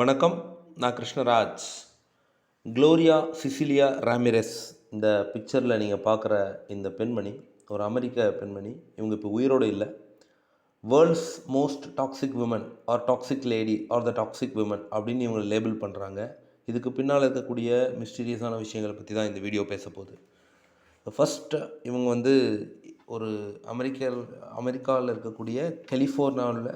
வணக்கம். நான் Krishnaraj. Gloria Cecilia Ramirez இந்த பிக்சரில் நீங்கள் பார்க்குற இந்த பெண்மணி ஒரு அமெரிக்க பெண்மணி இவங்க இப்போ உயிரோடு இல்லை. World's most toxic women or toxic lady or the toxic women அப்படின்னு இவங்க லேபிள் பண்ணுறாங்க இதுக்கு பின்னால் இருக்கக்கூடிய மிஸ்டீரியஸான விஷயங்களை பற்றி தான் இந்த வீடியோ பேச போகுது. ஃபஸ்ட்டு இவங்க வந்து ஒரு அமெரிக்க அமெரிக்காவில் இருக்கக்கூடிய கலிஃபோர்னியாவில்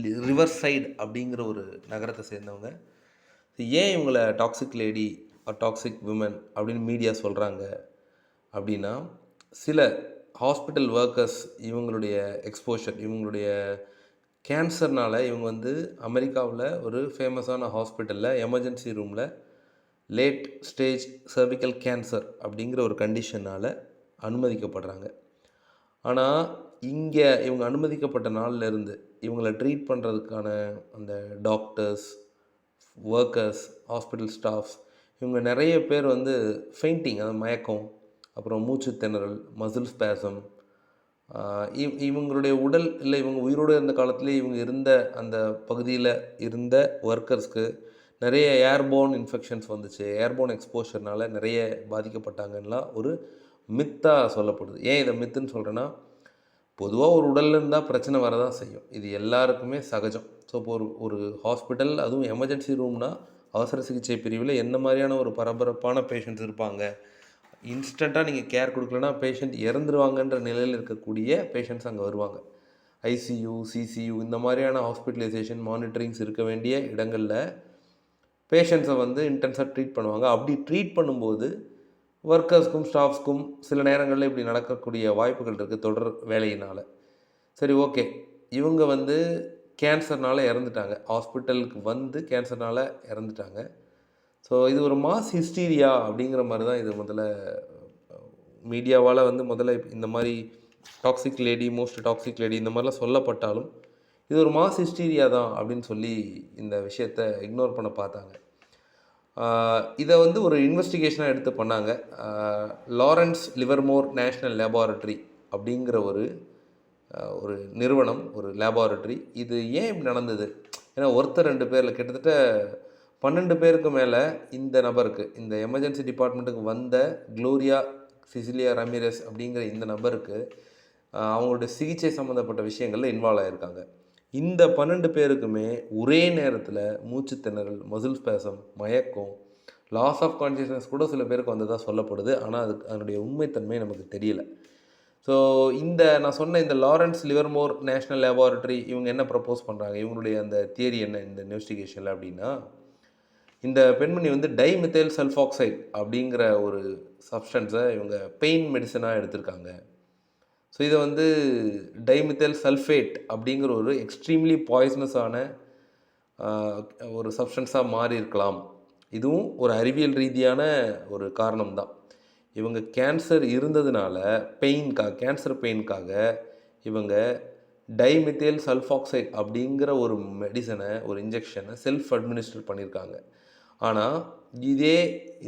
ரிவர் சைடு அப்படிங்கிற ஒரு நகரத்தை சேர்ந்தவங்க. ஏன் இவங்களை toxic lady or toxic women அப்படின்னு மீடியா சொல்கிறாங்க அப்படின்னா சில ஹாஸ்பிட்டல் ஒர்க்கர்ஸ் இவங்களுடைய எக்ஸ்போஷர் இவங்களுடைய கேன்சர்னால் இவங்க வந்து அமெரிக்காவில் ஒரு ஃபேமஸான ஹாஸ்பிட்டலில் எமர்ஜென்சி ரூமில் லேட் ஸ்டேஜ் சர்விக்கல் கேன்சர் அப்படிங்கிற ஒரு கண்டிஷனால் அனுமதிக்கப்படுறாங்க. ஆனால் இங்கே இவங்க அனுமதிக்கப்பட்ட நாளில் இருந்து இவங்களை ட்ரீட் பண்ணுறதுக்கான அந்த டாக்டர்ஸ் ஒர்க்கர்ஸ் ஹாஸ்பிட்டல் ஸ்டாஃப்ஸ் இவங்க நிறைய பேர் வந்து ஃபெயிண்டிங் அதாவது மயக்கம் அப்புறம் மூச்சு திணறல் மசில் ஸ்பேசம் இவ் இவங்களுடைய உடல் இல்லை இவங்க உயிரோடு இருந்த காலத்துலேயே இவங்க இருந்த அந்த பகுதியில் இருந்த ஒர்க்கர்ஸ்க்கு நிறைய ஏர்போன் இன்ஃபெக்ஷன்ஸ் வந்துச்சு. ஏர்போன் எக்ஸ்போஷர்னால் நிறைய பாதிக்கப்பட்டாங்கன்னா ஒரு மித்தாக சொல்லப்படுது. ஏன் இதை மித்துன்னு சொல்கிறேன்னா பொதுவாக ஒரு உடல்ல இருந்தால் பிரச்சனை வரதான் செய்யும். இது எல்லாருக்குமே சகஜம். ஸோ இப்போ ஒரு ஒரு ஹாஸ்பிட்டல் அதுவும் எமர்ஜென்சி ரூம்னா அவசர சிகிச்சை பிரிவில் என்ன மாதிரியான ஒரு பரபரப்பான பேஷண்ட்ஸ் இருப்பாங்க? இன்ஸ்டண்ட்டாக நீங்கள் கேர் கொடுக்கலனா பேஷண்ட் இறந்துருவாங்கன்ற நிலையில் இருக்கக்கூடிய பேஷண்ட்ஸ் அங்கே வருவாங்க. ஐசியூ சிசியூ இந்த மாதிரியான ஹாஸ்பிட்டலைசேஷன் மானிட்டரிங்ஸ் இருக்க வேண்டிய இடங்களில் பேஷண்ட்ஸை வந்து இன்டென்ஸாக ட்ரீட் பண்ணுவாங்க. அப்படி ட்ரீட் பண்ணும்போது ஒர்க்கர்ஸ்க்கும் ஸ்டாஃப்ஸ்க்கும் சில நேரங்களில் இப்படி நடக்கக்கூடிய வாய்ப்புகள் இருக்குது தொடர் வேலையினால். சரி ஓகே இவங்க வந்து கேன்சர்னால் இறந்துட்டாங்க. ஹாஸ்பிட்டலுக்கு வந்து கேன்சர்னால் இறந்துட்டாங்க. ஸோ இது ஒரு மாஸ் ஹிஸ்டீரியா அப்படிங்கிற மாதிரி தான் இது முதல்ல மீடியாவால் வந்து முதல்ல இந்த மாதிரி toxic lady most toxic lady இந்த மாதிரிலாம் சொல்லப்பட்டாலும் இது ஒரு மாஸ் ஹிஸ்டீரியா தான் அப்படின்னு சொல்லி இந்த விஷயத்தை இக்னோர் பண்ண பார்த்தாங்க. இதை வந்து ஒரு இன்வெஸ்டிகேஷனாக எடுத்து பண்ணாங்க. லாரன்ஸ் லிவர்மோர் நேஷ்னல் லேபார்ட்ரி அப்படிங்கிற ஒரு ஒரு நிறுவனம் ஒரு லேபார்ட்ரி இது ஏன் இப்படி நடந்தது? ஏன்னா ஒருத்தர் ரெண்டு பேரில் கிட்டத்தட்ட பன்னெண்டு பேருக்கு மேலே இந்த நபருக்கு இந்த எமர்ஜென்சி டிபார்ட்மெண்ட்டுக்கு வந்த க்ளோரியா சிசிலியா ரமீரஸ் அப்படிங்கிற இந்த நபருக்கு அவங்களுடைய சிகிச்சை சம்மந்தப்பட்ட விஷயங்களில் இன்வால்வ் ஆகியிருக்காங்க இந்த பன்னெண்டு பேருக்குமே ஒரே நேரத்தில் மூச்சு திணறல் மசில் ஸ்பேசம் மயக்கம் லாஸ் ஆஃப் கான்சியஸ்னஸ் கூட சில பேருக்கு வந்ததாக சொல்லப்படுது. ஆனால் அதுக்கு அதனுடைய உண்மைத்தன்மை நமக்கு தெரியல. ஸோ இந்த நான் சொன்ன இந்த லாரன்ஸ் லிவர்மோர் நேஷ்னல் லேபார்ட்டரி இவங்க என்ன ப்ரப்போஸ் பண்ணுறாங்க இவங்களுடைய அந்த தியரி என்ன இந்த இன்வெஸ்டிகேஷனில் அப்படின்னா இந்த பெண்மணி வந்து டைமித்தேல் சல்ஃபாக்சைட் அப்படிங்கிற ஒரு சப்ஸ்டன்ஸை இவங்க பெயின் மெடிசனாக எடுத்திருக்காங்க. ஸோ இதை வந்து டைமித்தல் சல்ஃபேட் அப்படிங்கிற ஒரு எக்ஸ்ட்ரீம்லி பாய்சனஸான ஒரு சப்ஸ்டன்ஸாக மாறி இருக்கலாம். இதுவும் ஒரு அறிவியல் ரீதியான ஒரு காரணம் தான். இவங்க கேன்சர் இருந்ததுனால பெயின்காக கேன்சர் பெயின்காக இவங்க டைமித்தேல் சல்ஃபாக்சைட் அப்படிங்கிற ஒரு மெடிசனை ஒரு இன்ஜெக்ஷனை செல்ஃப் அட்மினிஸ்டர் பண்ணியிருக்காங்க. ஆனால் இதே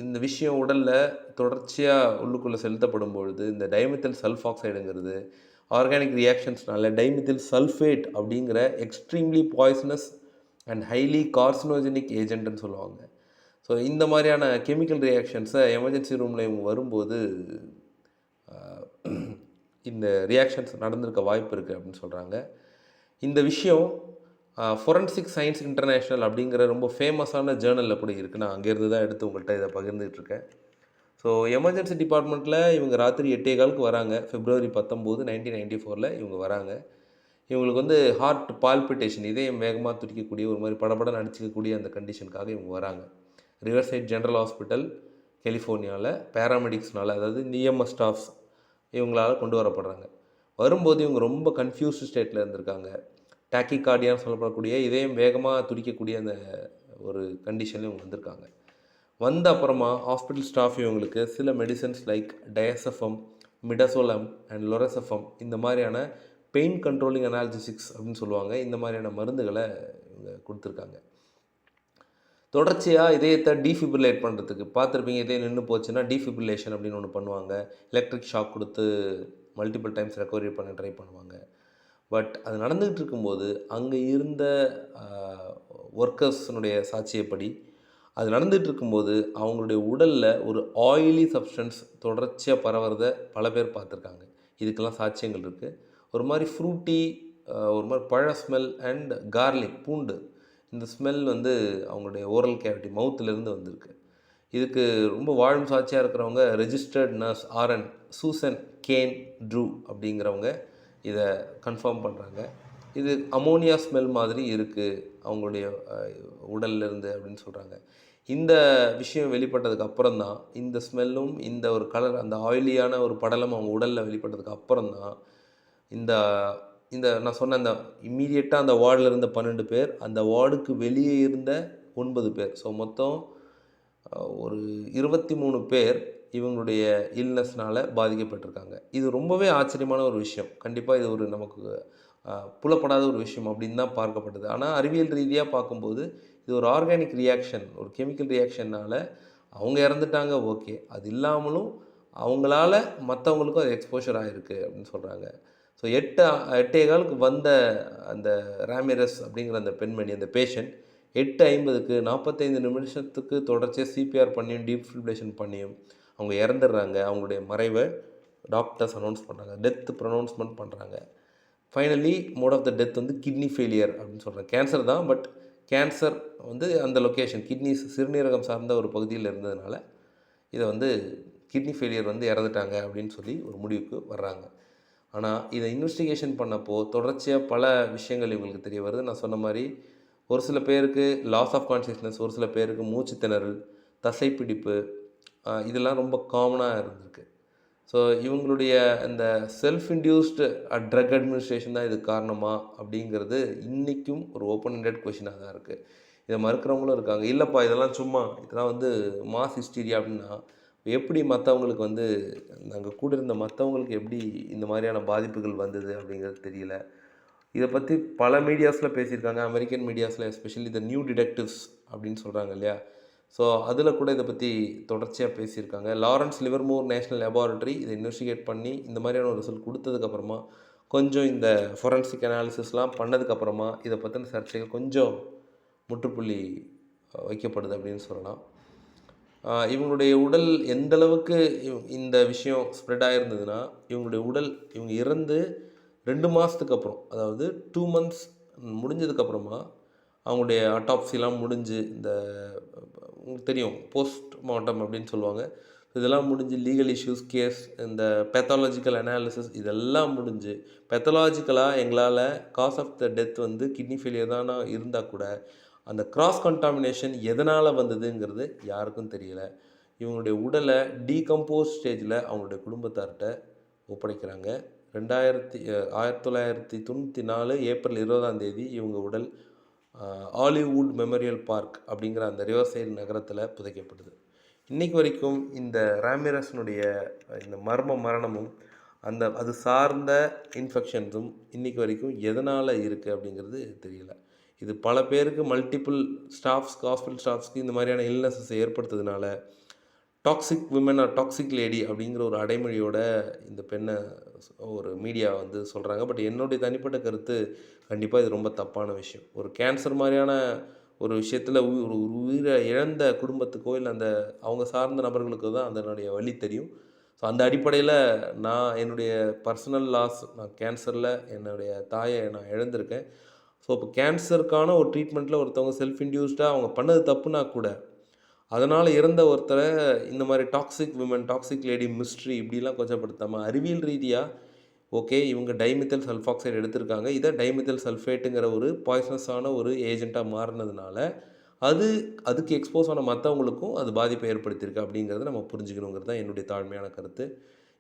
இந்த விஷயம் உடலில் தொடர்ச்சியாக உள்ளுக்குள்ளே செலுத்தப்படும் பொழுது இந்த டைமித்தல் சல்ஃபாக்சைடுங்கிறது ஆர்கானிக் ரியாக்ஷன்ஸ்னால டைமித்தல் சல்ஃபேட் அப்படிங்கிற extremely poisonous and highly carcinogenic ஏஜென்ட்னு சொல்லுவாங்க. ஸோ இந்த மாதிரியான கெமிக்கல் ரியாக்ஷன்ஸை எமர்ஜென்சி ரூமில் இவங்க வரும்போது இந்த ரியாக்ஷன்ஸ் நடந்திருக்க வாய்ப்பு இருக்குது அப்படின்னு சொல்கிறாங்க இந்த விஷயம் ஃபொரன்சிக் சயின்ஸ் இன்டர்நேஷ்னல் அப்படிங்கிற ரொம்ப ஃபேமஸான ஜேர்னல் அப்படி இருக்குது நான் அங்கேருந்து தான் எடுத்து உங்கள்கிட்ட இதை பகிர்ந்துட்டு இருக்கேன். ஸோ எமர்ஜென்சி டிபார்ட்மெண்ட்டில் இவங்க ராத்திரி எட்டே காலுக்கு வராங்க. ஃபிப்ரவரி பத்தொம்போது நைன்டீன் நைன்டி ஃபோரில் இவங்க வராங்க. இவங்களுக்கு வந்து ஹார்ட் பால்பிட்டேஷன் இதயம் வேகமாக துடிக்கக்கூடிய ஒரு மாதிரி படபடம் நடிச்சிக்கக்கூடிய அந்த கண்டிஷனுக்காக இவங்க வராங்க. ரிவர் சைட் ஜென்ரல் ஹாஸ்பிட்டல் கலிஃபோர்னியாவில் பேராமெடிக்ஸ்னால் அதாவது நியம ஸ்டாஃப்ஸ் இவங்களால் கொண்டு வரப்படுறாங்க. வரும்போது இவங்க ரொம்ப கன்ஃபியூஸ்டு ஸ்டேட்டில் இருந்திருக்காங்க. டாக்கிகார்டியான்னு சொல்லப்படக்கூடிய இதயம் வேகமாக துடிக்கக்கூடிய அந்த ஒரு கண்டிஷனில் இவங்க வந்திருக்காங்க. வந்த அப்புறமா ஹாஸ்பிட்டல் ஸ்டாஃப் இவங்களுக்கு சில medicines like diazepam midazolam and lorazepam இந்த மாதிரியான பெயின் கண்ட்ரோலிங் அனால்ஜிசிக்ஸ் அப்படின்னு சொல்லுவாங்க. இந்த மாதிரியான மருந்துகளை இவங்க கொடுத்துருக்காங்க. தொடர்ச்சியாக இதயத்தை டீஃபிபிரிலேட் பண்ணுறதுக்கு பார்த்துருப்பீங்க இதே நின்று போச்சுன்னா டீஃபிபிரிலேஷன் அப்படின்னு ஒன்று பண்ணுவாங்க. எலக்ட்ரிக் ஷாக் கொடுத்து மல்டிபிள் டைம்ஸ் ரெக்கவரி பண்ண ட்ரை பண்ணுவாங்க. பட் அது நடந்துகிட்டு இருக்கும்போது அங்கே இருந்த ஒர்க்கர்ஸினுடைய சாட்சியப்படி அது நடந்துகிட்டு இருக்கும்போது அவங்களுடைய உடலில் ஒரு ஆயிலி சப்ஸ்டன்ஸ் தொடர்ச்சியாக பரவுறத பல பேர் பார்த்துருக்காங்க. இதுக்கெல்லாம் சாட்சியங்கள் இருக்குது ஒரு மாதிரி ஃப்ரூட்டி ஒரு மாதிரி பழ ஸ்மெல் அண்ட் கார்லிக் பூண்டு. இந்த ஸ்மெல் வந்து அவங்களுடைய ஓரல் கேவிட்டி மவுத்துலேருந்து வந்திருக்கு. இதுக்கு ரொம்ப வாழும் சாட்சியாக இருக்கிறவங்க registered nurse RN Susan Kane Drew அப்படிங்கிறவங்க இதை கன்ஃபார்ம் பண்ணுறாங்க இது அமோனியா ஸ்மெல் மாதிரி இருக்குது அவங்களுடைய உடல்லேருந்து அப்படின்னு சொல்கிறாங்க இந்த விஷயம் வெளிப்பட்டதுக்கு அப்புறம் தான் இந்த ஸ்மெல்லும் இந்த ஒரு கலர் அந்த ஆயிலியான ஒரு படலம் அவங்க உடலில் வெளிப்பட்டதுக்கு அப்புறம் தான் இந்த இந்த நான் சொன்ன அந்த இம்மீடியட்டாக அந்த வார்டில் இருந்த பன்னெண்டு பேர் அந்த வார்டுக்கு வெளியே இருந்த ஒன்பது பேர். ஸோ மொத்தம் ஒரு இருபத்தி மூணு பேர் இவங்களுடைய இல்னஸ்னால் பாதிக்கப்பட்டிருக்காங்க. இது ரொம்பவே ஆச்சரியமான ஒரு விஷயம். கண்டிப்பாக இது ஒரு நமக்கு புலப்படாத ஒரு விஷயம் அப்படின்னு தான் பார்க்கப்பட்டது. ஆனால் அறிவியல் ரீதியாக பார்க்கும்போது இது ஒரு ஆர்கானிக் ரியாக்ஷன் ஒரு கெமிக்கல் ரியாக்ஷன்னால் அவங்க இறந்துட்டாங்க ஓகே. அது இல்லாமலும் அவங்களால மற்றவங்களுக்கும் அது எக்ஸ்போஷர் ஆகிருக்கு அப்படின்னு சொல்கிறாங்க ஸோ எட்டு எட்டே காலுக்கு வந்த அந்த ராமிரஸ் அப்படிங்கிற அந்த பெண்மணி அந்த பேஷண்ட் எட்டு ஐம்பதுக்கு நாற்பத்தைந்து நிமிஷத்துக்கு தொடர்ச்சியாக சிபிஆர் பண்ணியும் டீப் ஃபில்ட்ரேஷன் பண்ணியும் அவங்க இறந்துடுறாங்க அவங்களுடைய மறைவை டாக்டர்ஸ் அனௌன்ஸ் பண்ணுறாங்க டெத் ப்ரொனவுன்ஸ்மெண்ட் பண்ணுறாங்க finally mode of the death வந்து கிட்னி ஃபெயிலியர் அப்படின்னு சொல்கிறாங்க கேன்சர் தான் பட் கேன்சர் வந்து அந்த லொக்கேஷன் கிட்னி சிறுநீரகம் சார்ந்த ஒரு பகுதியில் இருந்ததுனால இதை வந்து கிட்னி ஃபெயிலியர் வந்து இறந்துட்டாங்க அப்படின்னு சொல்லி ஒரு முடிவுக்கு வர்றாங்க. ஆனால் இதை இன்வெஸ்டிகேஷன் பண்ணப்போ தொடர்ச்சியாக பல விஷயங்கள் இவங்களுக்கு தெரிய வருது. நான் சொன்ன மாதிரி ஒரு சில பேருக்கு லாஸ் ஆஃப் கான்சியஸ்னஸ் ஒரு சில பேருக்கு மூச்சு திணறல் தசைப்பிடிப்பு இதெல்லாம் ரொம்ப காமனாக இருந்திருக்கு. ஸோ இவங்களுடைய இந்த செல்ஃப் இன்டியூஸ்டு ட்ரக் அட்மினிஸ்ட்ரேஷன் தான் இது காரணமா அப்படிங்கிறது இன்றைக்கும் ஒரு ஓப்பன் ஹண்டட் கொஷினாக தான் இருக்குது இதை மறுக்கிறவங்களும் இருக்காங்க. இல்லைப்பா இதெல்லாம் சும்மா இதெல்லாம் வந்து மாஸ் ஹிஸ்டீரியா அப்படின்னா எப்படி மற்றவங்களுக்கு வந்து நாங்கள் கூட இருந்த மற்றவங்களுக்கு எப்படி இந்த மாதிரியான பாதிப்புகள் வந்தது அப்படிங்கிறது தெரியல. இதை பற்றி பல மீடியாஸில் பேசியிருக்காங்க. அமெரிக்கன் மீடியாஸில் எஸ்பெஷலி த நியூ டிடெக்டிவ்ஸ் அப்படின்னு சொல்கிறாங்க இல்லையா? ஸோ அதில் கூட இதை பற்றி தொடர்ச்சியாக பேசியிருக்காங்க. லாரன்ஸ் லிவர்மோர் நேஷனல் லெபார்ட்ரி இதை இன்வெஸ்டிகேட் பண்ணி இந்த மாதிரியான ஒரு ரிசல்ட் கொடுத்ததுக்கப்புறமா கொஞ்சம் இந்த ஃபொரன்சிக் அனாலிசிஸ்லாம் பண்ணதுக்கப்புறமா இதை பற்றின சர்ச்சைகள் கொஞ்சம் முற்றுப்புள்ளி வைக்கப்படுது அப்படின்னு சொல்லலாம். இவங்களுடைய உடல் எந்தளவுக்கு இவ்- இந்த விஷயம் ஸ்ப்ரெட் ஆகிருந்ததுன்னா இவங்களுடைய உடல் இவங்க இறந்து ரெண்டு மாதத்துக்கு அப்புறம் அதாவது டூ மந்த்ஸ் முடிஞ்சதுக்கப்புறமா அவங்களுடைய அட்டாப்சிலாம் முடிஞ்சு இந்த உங்களுக்கு தெரியும் போஸ்ட் மார்ட்டம் அப்படின்னு சொல்லுவாங்க. இதெல்லாம் முடிஞ்சு லீகல் இஷ்யூஸ் கேஸ் இந்த பேத்தாலஜிக்கல் அனாலிசிஸ் இதெல்லாம் முடிஞ்சு பேத்தாலஜிக்கலாக எங்களால் காஸ் ஆஃப் த டெத் வந்து கிட்னி ஃபெயிலியர் தானா இருந்தால் கூட அந்த கிராஸ் கண்டாமினேஷன் எதனால் வந்ததுங்கிறது யாருக்கும் தெரியல. இவங்களுடைய உடலை டீகம்போஸ் ஸ்டேஜில் அவங்களுடைய குடும்பத்தார்கிட்ட ஒப்படைக்கிறாங்க. ரெண்டாயிரத்தி ஆயிரத்தி தொள்ளாயிரத்தி தொண்ணூற்றி நாலு ஏப்ரல் இருபதாம் தேதி இவங்க உடல் ஆலிவுட் மெமோரியல் பார்க் அப்படிங்கிற அந்த ரிவர்சைடு நகரத்தில் புதைக்கப்படுது இன்னைக்கு வரைக்கும் இந்த ராமிரஸ்னுடைய இந்த மர்ம மரணமும் அந்த அது சார்ந்த இன்ஃபெக்ஷன்ஸும் இன்றைக்கி வரைக்கும் எதனால் இருக்குது அப்படிங்கிறது தெரியல. இது பல பேருக்கு மல்டிபிள் ஸ்டாஃப்ஸ்க்கு ஹாஸ்பிட்டல் ஸ்டாஃப்ஸ்க்கு இந்த மாதிரியான illnesses ஏற்படுத்துறதுனால toxic women or toxic lady அப்படிங்கிற ஒரு அடைமொழியோட இந்த பெண்ணை ஒரு மீடியா வந்து சொல்கிறாங்க பட் என்னுடைய தனிப்பட்ட கருத்து கண்டிப்பாக இது ரொம்ப தப்பான விஷயம். ஒரு கேன்சர் மாதிரியான ஒரு விஷயத்தில் ஒரு உயிரை இழந்த குடும்பத்துக்கோ இல்லை அந்த அவங்க சார்ந்த நபர்களுக்கோ தான் அதனுடைய வழி தெரியும். ஸோ அந்த அடிப்படையில் நான் என்னுடைய பர்சனல் லாஸ் நான் கேன்சரில் என்னுடைய தாயை நான் இழந்திருக்கேன். ஸோ இப்போ கேன்சருக்கான ஒரு ட்ரீட்மெண்ட்டில் ஒருத்தவங்க செல்ஃப் இன்டியூஸ்டாக அவங்க பண்ணது தப்புனா கூட அதனால் இறந்த ஒருத்தரை இந்த மாதிரி toxic women toxic lady mystery இப்படிலாம் கொச்சப்படுத்தாமல் அறிவியல் ரீதியாக ஓகே இவங்க டைமித்தல் சல்ஃபாக்சைடு எடுத்திருக்காங்க. இதை டைமித்தல் சல்ஃபேட்டுங்கிற ஒரு பாய்சனஸான ஒரு ஏஜெண்ட்டாக மாறினதுனால அது அதுக்கு எக்ஸ்போஸ் ஆன மற்றவங்களுக்கும் அது பாதிப்பை ஏற்படுத்தியிருக்கு அப்படிங்கிறத நம்ம புரிஞ்சுக்கணுங்கிறது தான் என்னுடைய தாழ்மையான கருத்து.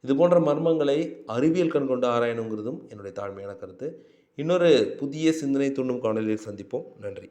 இது போன்ற மர்மங்களை அறிவியல் கண் கொண்டு ஆராயணுங்கிறதும் என்னுடைய தாழ்மையான கருத்து. இன்னொரு புதிய சிந்தனை தூண்டும் காணொலியில் சந்திப்போம். நன்றி.